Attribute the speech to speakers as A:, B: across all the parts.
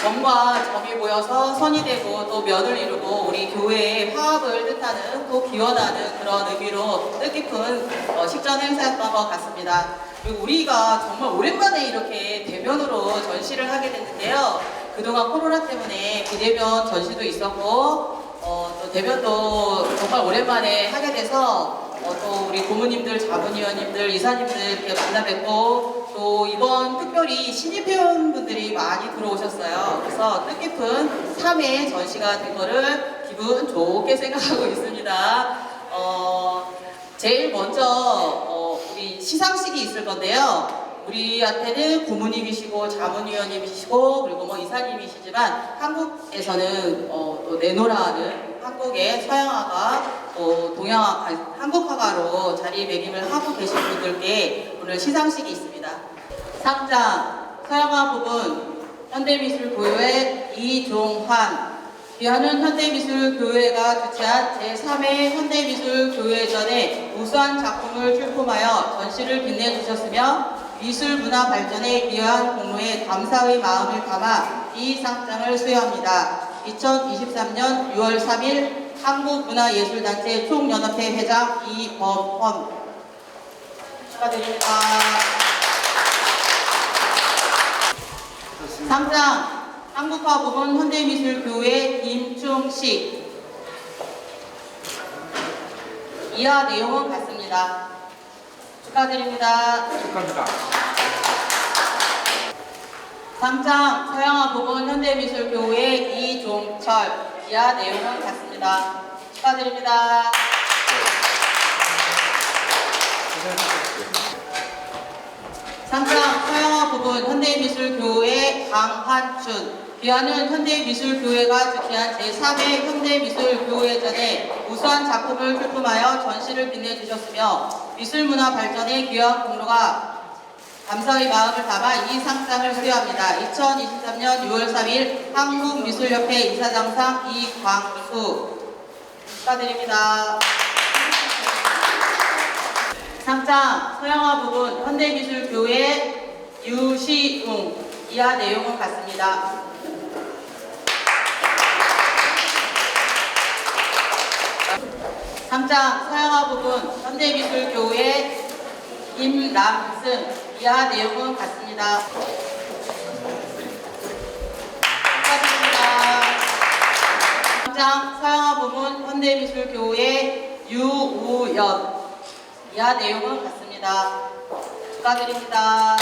A: 점과 점이 모여서 선이 되고 또 면을 이루고 우리 교회의 화합을 뜻하는 또 기원하는 그런 의미로 뜻깊은 어, 식전 행사였던 것 같습니다. 그리고 우리가 정말 오랜만에 이렇게 대면으로 전시를 하게 됐는데요. 그동안 코로나 때문에 비대면 전시도 있었고 어, 또 대면도 정말 오랜만에 하게 돼서 어, 또 우리 고모님들, 자문위원님들, 이사님들 이렇게 만나 뵙고 또 이번 특별히 신입 회원분들이 많이 들어오셨어요. 그래서 뜻깊은 3회 전시가 된 거를 기분 좋게 생각하고 있습니다. 어, 제일 먼저 어, 우리 시상식이 있을 건데요. 우리한테는 고모님이시고 자문위원님이시고 그리고 뭐 이사님이시지만 한국에서는 어, 또 내노라는 한국의 서양화가 또 동양화, 아니, 한국화가로 자리매김을 하고 계신 분들께 오늘 시상식이 있습니다. 상장 서양화 부분 현대미술교회 이종환 귀하는 현대미술교회가 주최한 제3회 현대미술교회전에 우수한 작품을 출품하여 전시를 빛내주셨으며 미술문화 발전에 기여한 공로에 감사의 마음을 담아 이 상장을 수여합니다. 2023년 6월 3일 한국문화예술단체 총연합회 회장 이범헌 축하드립니다. 상장 한국화 부분 현대미술교회 김충식 이하 내용은 같습니다. 축하드립니다.
B: 축하합니다.
A: 상장 서양화 부분 현대미술교회 이종철 이하 내용은 같습니다. 축하드립니다. 상장 서양화 부분 현대미술교회 강한춘 귀하는 현대미술교회가 주최한 제3회 현대미술교회전에 우수한 작품을 출품하여 전시를 빛내주셨으며 미술문화 발전에 기여한 공로가 감사의 마음을 담아 이 상장을 수여합니다. 2023년 6월 3일 한국미술협회 이사장상 이광수 축하드립니다. 상장 서양화 부분 현대미술교회 유시웅 이하 내용은 같습니다. 상장 서양화 부분 현대미술교회 임남승 이하 내용은 같습니다. 축하드립니다. 상장 서양화 부분 현대미술교회 유우연 이하 내용은 같습니다. 축하드립니다.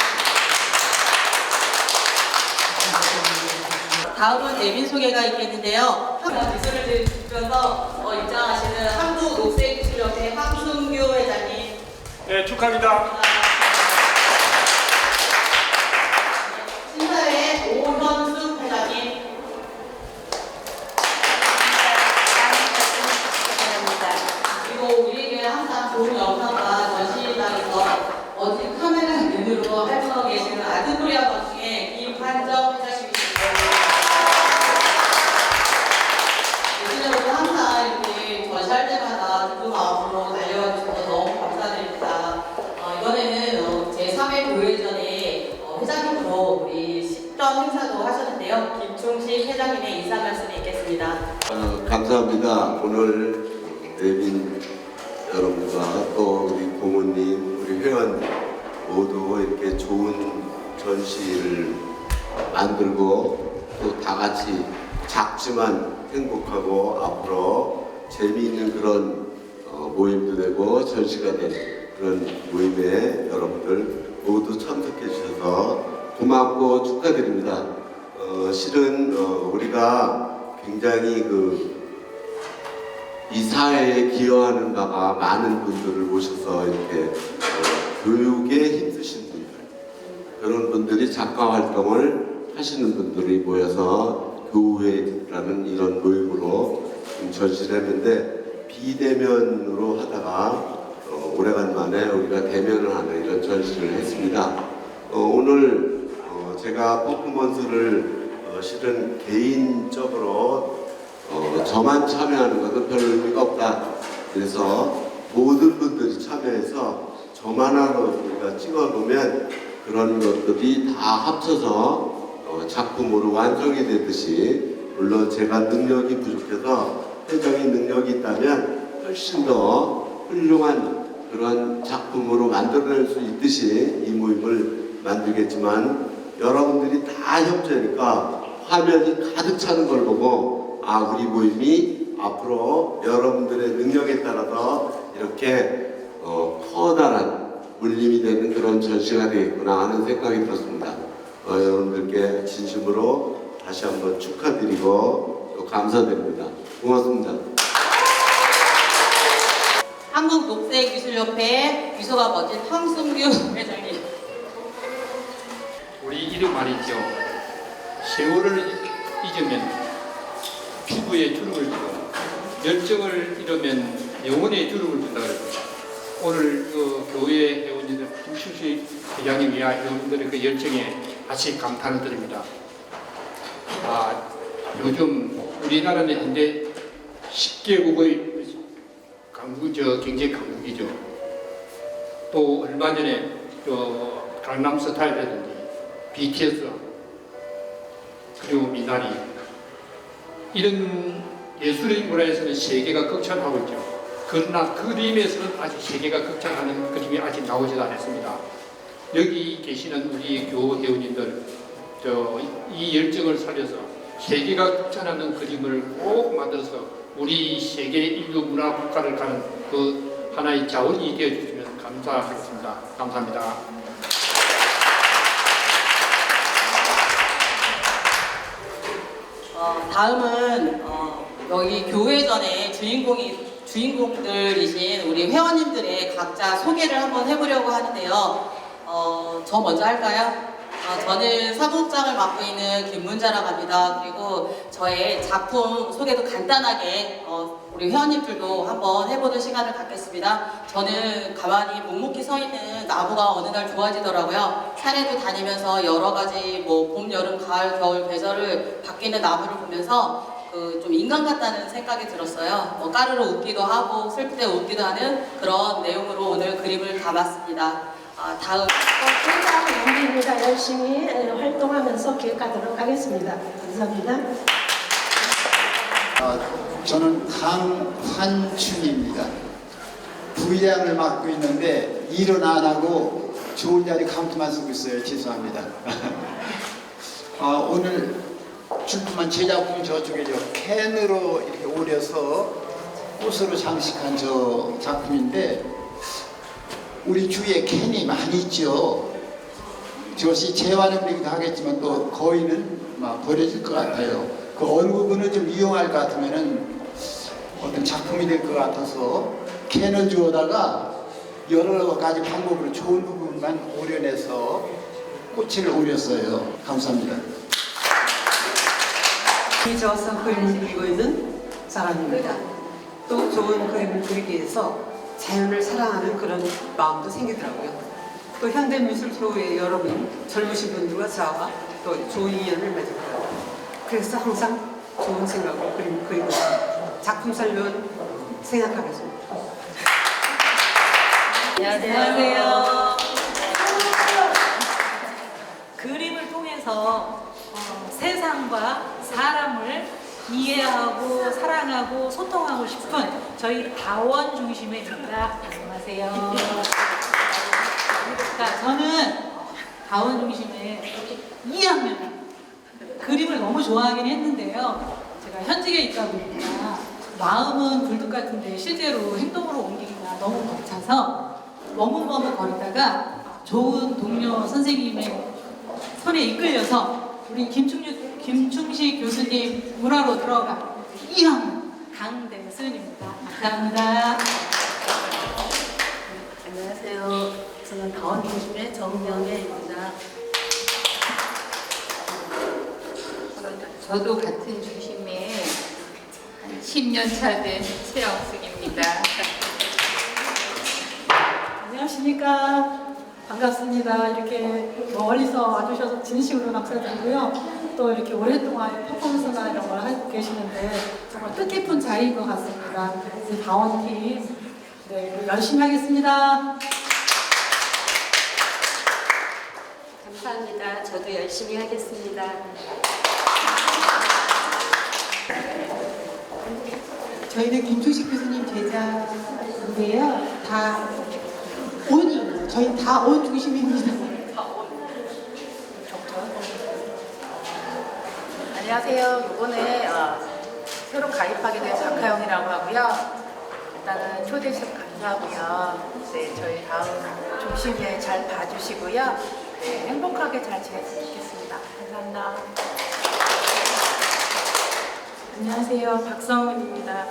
A: 다음은 내빈 소개가 있겠는데요. 미술을 주셔서 어, 입장하시는 한국녹색미술협회 황순규 회장님.
B: 네, 축하합니다.
C: 전시를 만들고 또 다 같이 작지만 행복하고 앞으로 재미있는 그런 어, 모임도 되고 전시가 된 그런 모임에 여러분들 모두 참석해 주셔서 고맙고 축하드립니다. 어, 실은 어, 우리가 굉장히 그 이 사회에 기여하는 바가 많은 분들을 모셔서 이렇게 어, 교육에 힘쓰신 그런 분들이 작가 활동을 하시는 분들이 모여서 교회라는 이런 모임으로 좀 전시를 했는데 비대면으로 하다가 어, 오래간만에 우리가 대면을 하는 이런 전시를 했습니다. 어, 오늘 어, 제가 퍼포먼스를 어, 실은 개인적으로 어, 저만 참여하는 것은 별 의미가 없다. 그래서 모든 분들이 참여해서 저만 하나 우리가 찍어보면 그런 것들이 다 합쳐서 어, 작품으로 완성이 되듯이 물론 제가 능력이 부족해서 회장이 능력이 있다면 훨씬 더 훌륭한 그런 작품으로 만들어낼 수 있듯이 이 모임을 만들겠지만 여러분들이 다 협조니까 화면이 가득 차는 걸 보고 아 우리 모임이 앞으로 여러분들의 능력에 따라서 이렇게 어, 커다란 물림이 되는 그런 전시가 되겠구나 하는 생각이 들었습니다. 어, 여러분들께 진심으로 다시 한번 축하드리고 또 감사드립니다. 고맙습니다.
A: 한국녹색미술협회 미소가 멋진 황승규 회장님.
B: 우리 이름 말이죠. 세월을 잊으면 피부에 주름을 주고 열정을 잃으면 영혼에 주름을 준다 그랬습니다. 오늘 그 교회 회원님들 김춘식 회장님이야 회원님들의 그 열정에 다시 감탄을 드립니다. 아, 요즘 우리나라는 현재 10개국의 강국, 저 경제 강국이죠. 또 얼마 전에 저 강남 스타일이라든지 BTS 그리고 미나리 이런 예술의 문화에서는 세계가 극찬하고 있죠. 그러나 그림에서는 아직 세계가 극찬하는 그림이 아직 나오지도 않았습니다. 여기 계시는 우리 교회 회원님들 저 이 열정을 살려서 세계가 극찬하는 그림을 꼭 만들어서 우리 세계 인류 문화 국가를 가는 그 하나의 자원이 되어 주시면 감사하겠습니다. 감사합니다.
A: 어, 다음은 어, 여기 교회전의 주인공이 주인공들이신 우리 회원님들의 각자 소개를 한번 해보려고 하는데요. 어, 저 먼저 할까요? 어, 저는 사무국장을 맡고 있는 김문자라고 합니다. 그리고 저의 작품 소개도 간단하게 어, 우리 회원님들도 한번 해보는 시간을 갖겠습니다. 저는 가만히 묵묵히 서 있는 나무가 어느 날 좋아지더라고요. 산에도 다니면서 여러 가지 뭐 봄, 여름, 가을, 겨울 계절을 바뀌는 나무를 보면서 그 좀 인간 같다는 생각이 들었어요. 뭐 까르르 웃기도 하고 슬플 때 웃기도 하는 그런 내용으로 오늘 그림을 담았습니다. 아, 다음
D: 회장 연기입니다. 열심히 에, 활동하면서 기획하도록 하겠습니다. 감사합니다.
E: 아, 저는 강환춘입니다. 부의장을 맡고 있는데 일은 안 하고 좋은 자리 감투만 쓰고 있어요. 죄송합니다. 아, 오늘 출품한 제 작품 저쪽에 저 캔으로 이렇게 오려서 꽃으로 장식한 저 작품인데 우리 주위에 캔이 많이 있죠. 저것이 재활용되기도 하겠지만 또 거의는 막 버려질 것 같아요. 그 어느 부분을 좀 이용할 것 같으면은 어떤 작품이 될 것 같아서 캔을 주워다가 여러 가지 방법으로 좋은 부분만 오려내서 꽃을 오렸어요. 감사합니다.
F: 져서 그림을 그리고 있는 사람입니다. 또 좋은 그림을 그리기 위해서 자연을 사랑하는 그런 마음도 생기더라고요. 또 현대미술소의 여러분, 젊으신 분들과 저와 또 좋은 인연을 맺었고요. 그래서 항상 좋은 생각으로 그림을 그리고 있습니다. 작품 살려는 생각하겠습니다.
A: 안녕하세요.
G: 그림을 통해서 어, 세상과 사람을 이해하고 사랑하고 소통하고 싶은 저희 다원 중심의 입니다. 안녕하세요. 자, 저는 다원 중심의 2학년 그림을 너무 좋아하긴 했는데요. 제가 현직에 있다 보니까 마음은 굴뚝 같은데 실제로 행동으로 옮기기가 너무 벅차서 머뭇머뭇 거리다가 좋은 동료 선생님의 손에 이끌려서 우리 김충식, 김충식 교수님 문화로 들어가 이형 강대순입니다. 감사합니다.
H: 안녕하세요. 저는 다원 중심의 정명애입니다.
I: 저도 같은 중심에 한 10년 차 된 최영숙입니다.
D: 안녕하십니까. 반갑습니다. 이렇게 멀리서 와주셔서 진심으로 감사드리고요.
J: 또 이렇게 오랫동안 퍼포먼스나 이런 걸 하고 계시는데 정말 뜻깊은 자리인 것 같습니다. 우리 다원팀 네, 열심히 하겠습니다.
H: 감사합니다. 저도 열심히 하겠습니다.
D: 저희는 김초식 교수님 제자인데요. 다 온이에요. 저희 다 온 중심입니다.
K: 안녕하세요. 이번에 어, 새로 가입하게 된 박하영이라고 하고요. 일단은 초대해 주셔서 감사하고요. 네, 저희 다음 중심에 잘 봐주시고요. 네, 행복하게 잘 지냈으면 좋겠습니다. 감사합니다.
L: 안녕하세요. 박성은입니다.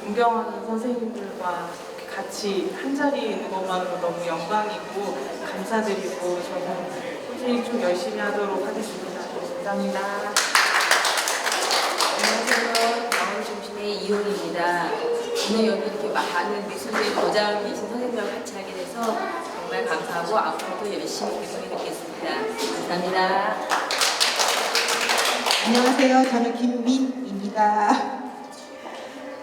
L: 존경하는 선생님들과 같이 한 자리에 있는 것만으로 너무 영광이고 감사드리고 저는 꾸준히 좀 열심히 하도록 하겠습니다. 감사합니다.
H: 안녕하세요. 영어 중심의 이용입니다. 오늘 여기 이렇게 많은 미술계 도장이신 선생님과 같이 하게 돼서 정말 감사하고 앞으로도 열심히 기분이 듣겠습니다. 감사합니다.
D: 안녕하세요. 저는 김민입니다.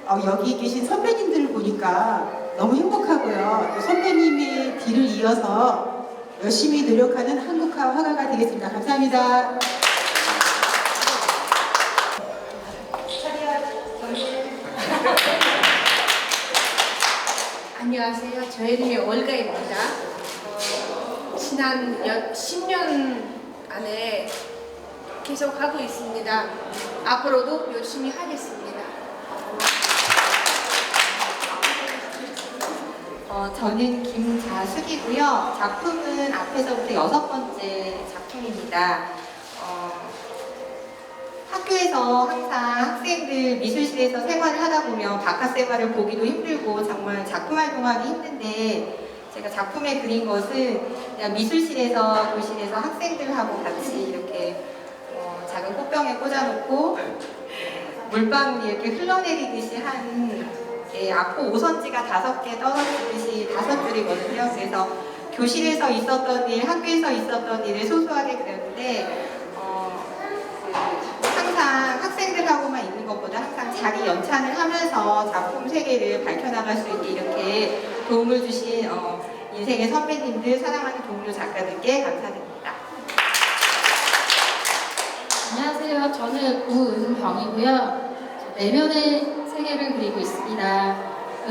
D: 어, 여기 계신 선배님들을 보니까 너무 행복하고요. 또 선배님의 뒤를 이어서 열심히 노력하는 한국화 화가가 되겠습니다. 감사합니다.
F: 안녕하세요. 저 이름이 올가입니다. 어, 지난 여, 10년 안에 계속 하고 있습니다. 앞으로도 열심히 하겠습니다.
M: 어, 저는 김자숙이고요. 작품은 앞에서부터 여섯 번째 작품입니다. 어, 학교에서 항상 학생들 미술실에서 생활을 하다 보면 바깥 생활을 보기도 힘들고 정말 작품 활동하기 힘든데 제가 작품에 그린 것은 그냥 미술실에서 교실에서 학생들하고 같이 이렇게 어, 작은 꽃병에 꽂아놓고 물방울이 이렇게 흘러내리듯이 한 예, 앞고 오선지가 다섯 개 떨어지듯이 다섯 줄이거든요. 그래서 교실에서 있었던 일, 학교에서 있었던 일을 소소하게 그렸는데 어, 그 항상 학생들하고만 있는 것보다 항상 자기 연찬을 하면서 작품 세계를 밝혀나갈 수 있게 이렇게 도움을 주신 어, 인생의 선배님들, 사랑하는 동료 작가들께 감사드립니다.
N: 안녕하세요. 저는 우은병이고요. 내면의 세계를 그리고 있습니다.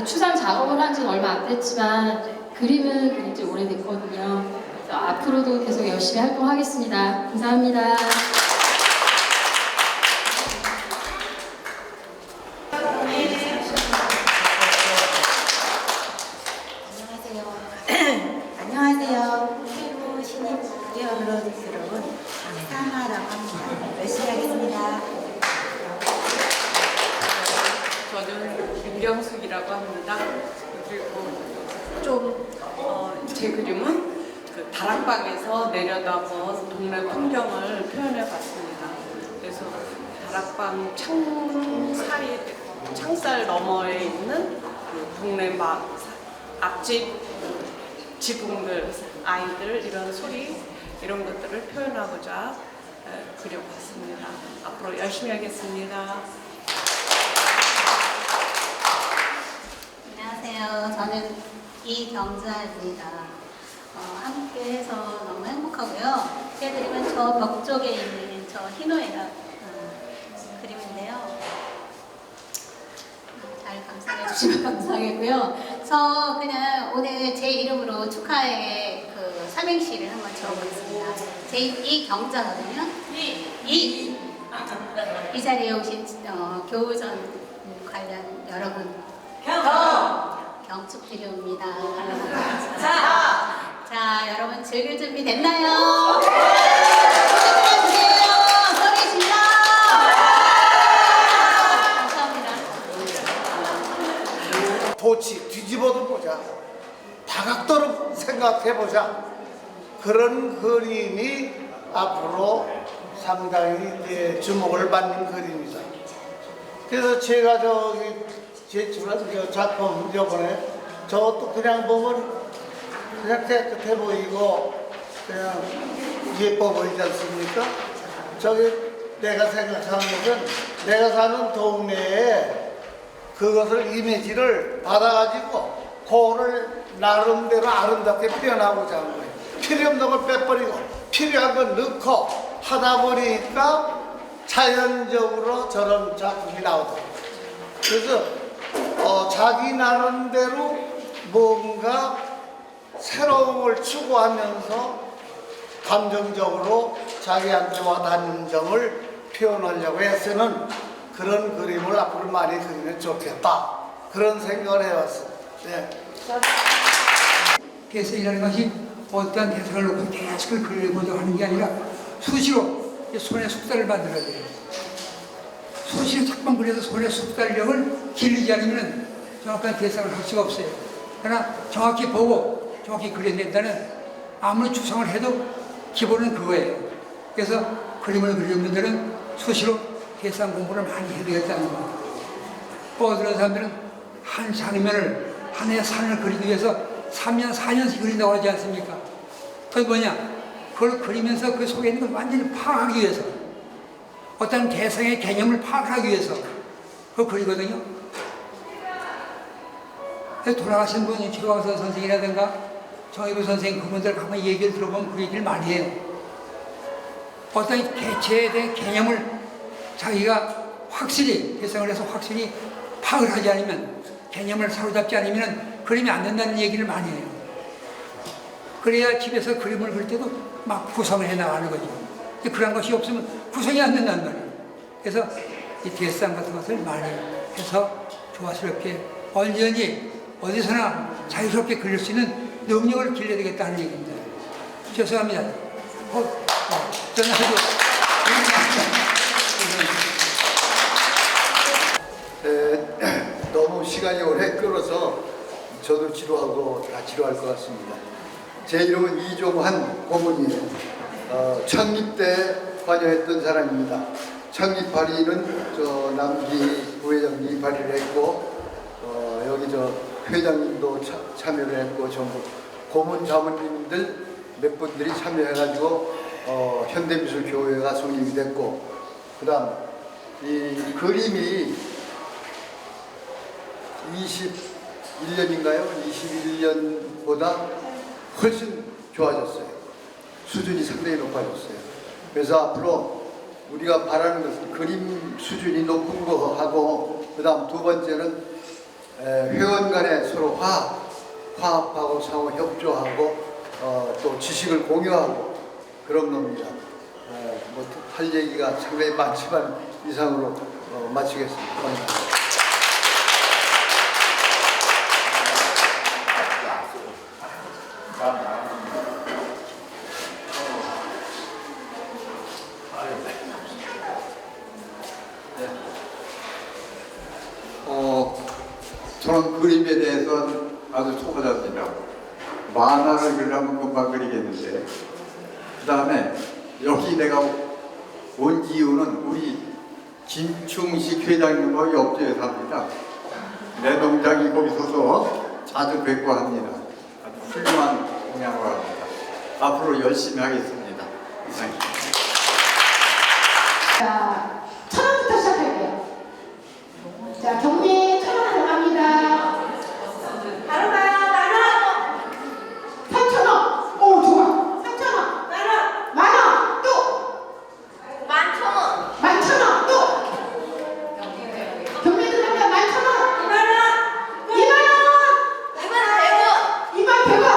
N: 추상 작업을 한 지는 얼마 안 됐지만 그림은 그린 지 오래됐거든요. 앞으로도 계속 열심히 활동하겠습니다. 감사합니다.
L: 창문 사이, 창살 너머에 있는 그 동네 막 앞집 지붕들, 아이들 이런 소리 이런 것들을 표현하고자 에, 그려봤습니다. 앞으로 열심히 하겠습니다.
O: 안녕하세요. 저는 이경자입니다. 어, 함께해서 너무 행복하고요. 제 그림은 저벽 쪽에 있는 저 희노애락 어, 그림인데요. 잘 감상해 주시면 감사하겠고요. 저 그냥 오늘 제 이름으로 축하의 그 삼행시를 한번 적어보겠습니다. 제 이경자거든요. 이, 이, 이 자리에 오신 어, 교우전 관련 여러분 경축드려옵니다. 자, 자, 여러분 즐길 준비 됐나요? 축하해주세요.
P: 다각도로 생각해보자. 그런 그림이 앞으로 상당히 이제 주목을 받는 그림이다. 그래서 제가 저기 제저 작품 이번에 저것도 그냥 보면 그냥 깨끗해 보이고 그냥 예뻐 보이지 않습니까? 저기 내가 생각하는 것은 내가 사는 동네에 그것을 이미지를 받아가지고 그거를 나름대로 아름답게 표현하고자 하는 거예요. 필요 없는 걸 빼버리고 필요한 걸 넣고 하다 보니까 자연적으로 저런 작품이 나오더라고요. 그래서 어, 자기 나름대로 뭔가 새로운 걸 추구하면서 감정적으로 자기한테 와닿는 점을 표현하려고 애쓰는 그런 그림을 앞으로 많이 그리면 좋겠다. 그런 생각을 해왔어요. 네.
Q: 개성이라는 것이 어떠한 대상을 놓고 계속 그리고자 하는 게 아니라 수시로 이 손에 숙달을 만들어야 돼요. 수시로 자꾸만 그려서 손에 숙달력을 기르지 않으면 정확한 대상을 할 수가 없어요. 그러나 정확히 보고 정확히 그려낸다는 아무리 추상을 해도 기본은 그거예요. 그래서 그림을 그리는 분들은 수시로 대상 공부를 많이 해야 되겠다는 거예요. 뻗으는 사람들은 한 장면을 하나의 산을 그리기 위해서 3년, 4년씩 그린다고 하지 않습니까? 그게 뭐냐? 그걸 그리면서 그 속에 있는 걸 완전히 파악하기 위해서 어떤 대상의 개념을 파악하기 위해서 그걸 그리거든요. 돌아가신 분이 최광선 선생이라든가 정의부 선생 그분들 가만 얘기를 들어보면 그 얘기를 많이 해요. 어떤 개체에 대한 개념을 자기가 확실히 개성을 해서 확실히 파악을 하지 않으면 개념을 사로잡지 않으면 그림이 안 된다는 얘기를 많이 해요. 그래야 집에서 그림을 그릴 때도 막 구성을 해 나가는 거죠. 그런 것이 없으면 구성이 안 된다는 거예요. 그래서 이 대상 같은 것을 많이 해서 조화스럽게 언제든지 어디서나 자유스럽게 그릴 수 있는 능력을 길러야 되겠다는 얘기입니다. 죄송합니다. 어, 어, 아주
R: 너무 시간이 오래 끌어서 저도 지루하고 다 지루할 것 같습니다. 제 이름은 이종환 고문이에요. 어, 창립 때 관여했던 사람입니다. 창립 발의는 저 남기 부회장님이 발의를 했고 어, 여기 저 회장님도 차, 참여를 했고 전부 고문 자문님들 몇 분들이 참여해가지고 어, 현대미술교회가 성립이 됐고 그다음 이 그림이 21년인가요? 21년보다 훨씬 좋아졌어요. 수준이 상당히 높아졌어요. 그래서 앞으로 우리가 바라는 것은 그림 수준이 높은 거 하고 그 다음 두 번째는 에, 회원 간에 서로 화합, 화합하고 상호 협조하고 어, 또 지식을 공유하고 그런 겁니다. 어, 뭐할 얘기가 상당히 많지만 이상으로 어, 마치겠습니다. 감사합니다.
S: 어, 저는 그림에 대해서는 아주 초보자입니다. 만화를 그리려면 금방 그리겠는데 그 다음에 여기 내가 온 이유는 우리 김충식 회장님과 옆집에 삽니다. 내 농장이 거기 있어서 자주 뵙고 합니다. 아주 훌륭한 공양을 합니다. 앞으로 열심히 하겠습니다. 이상입니다.
D: 자, 천 원부터 시작할게요. 자, 경매 천원 들어갑니다. 바로 가요, 만 원. 3천 원. 오, 좋아. 3천 원. 만 원. 만 원. 또. 만천 원. 만천 원. 또. 경매 들어가면 만천 원. 2만 원. 2만 원. 2만 100원. 2만 100원.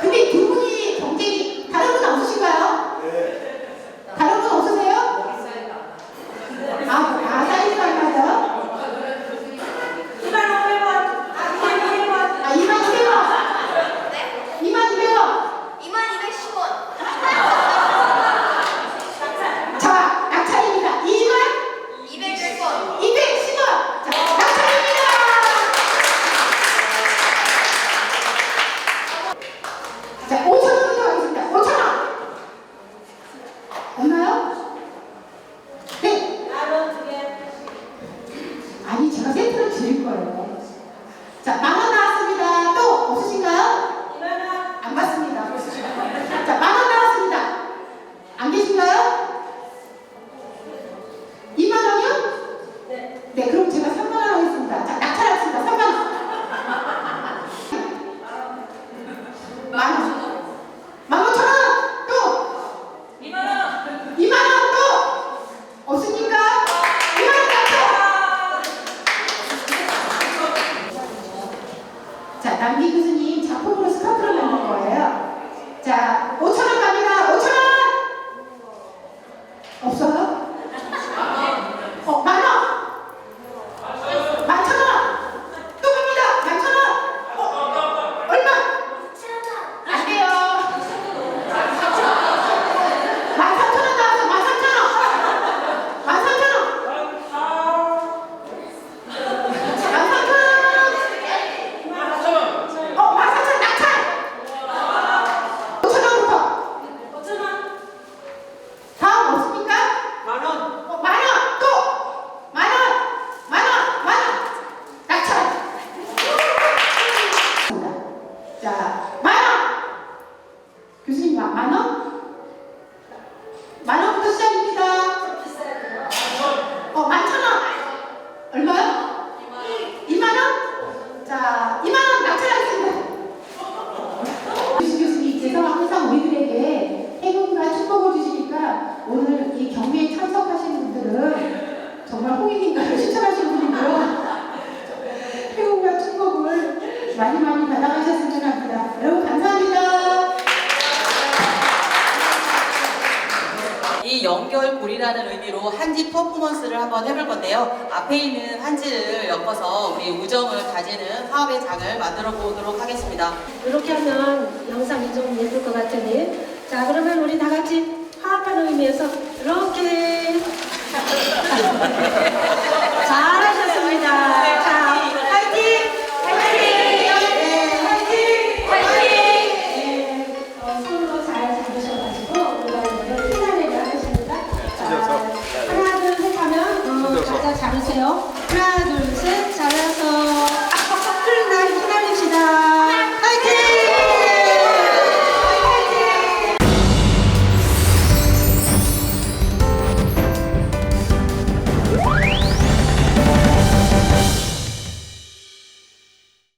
D: 근데 두 분이 경쟁이 다른 분 없으신가요? 다른 분 없으세요? 아, 아 사이즈가 얼마죠? 2만 500원. 아, 2만 200원. 아, 2만 200원. 네? 2만 200원. 2만 210원. 자, 낙찰입니다. 2만 210원. 210원. 자, 낙찰입니다. 자, 5천 자, 만원! 교수님, 만원?
A: 우리라는 의미로 한지 퍼포먼스를 한번 해볼 건데요. 앞에 있는 한지를 엮어서 우리 우정을 다지는 화합의 장을 만들어 보도록 하겠습니다.
F: 이렇게 하면 영상이 좀 예쁠 것 같으니 자 그러면 우리 다 같이 화합하는 의미에서 이렇게 잘하셨습니다.